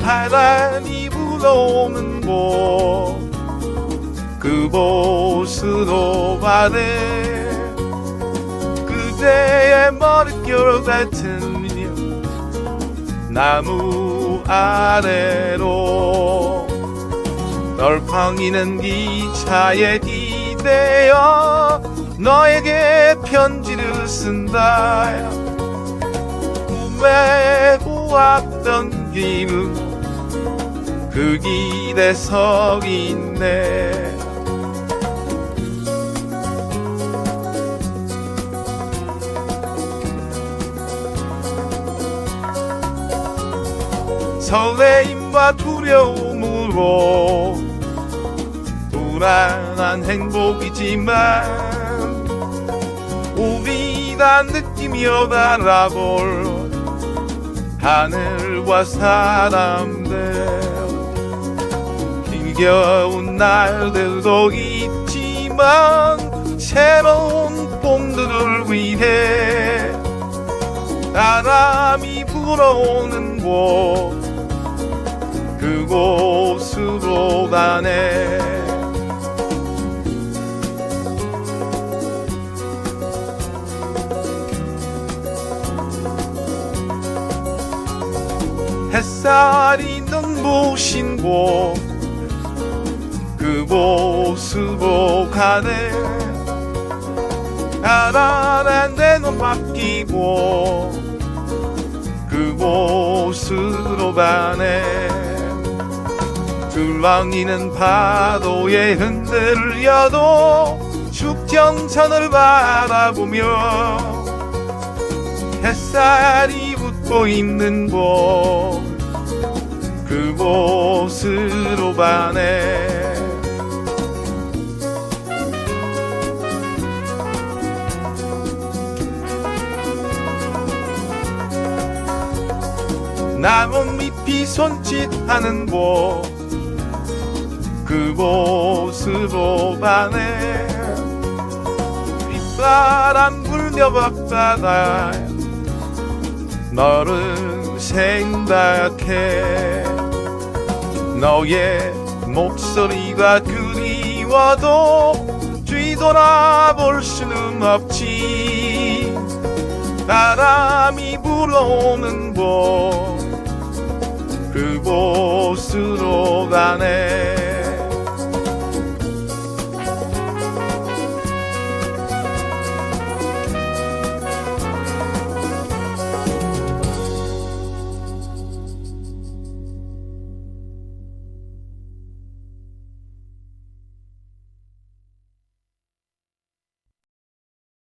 바람이 불어오는 곳 그곳으로 가네 그대의 머릿결 같은 나무 아래로. 널팡이는 기차의 뒤 기대어 너에게 편지를 쓴다 꿈에 보았던 길은 그 길에 서 있네. 설레임과 두려움으로 불안한 행복이지만 우리가 느끼며 바라볼 하늘과 사람들 힘겨운 날들도 있지만 새로운 꿈들을 위해 바람이 불어오는 곳 그곳으로 가네 햇살이 눈부신 곳 그곳으로 가네. 바람에 내눈 맡기고 그곳으로 가네. 줄랑이는 파도에 흔들려도 축정천을 바라보며 햇살이 웃고 있는 곳 그곳으로 가네 나뭇잎이 손짓하는 곳 그곳으로 가네 빗바람 불며 바다가 너를 생각해 너의 목소리가 그리워도 뒤돌아볼 수는 없지. 바람이 불어오는 곳 그곳으로 가네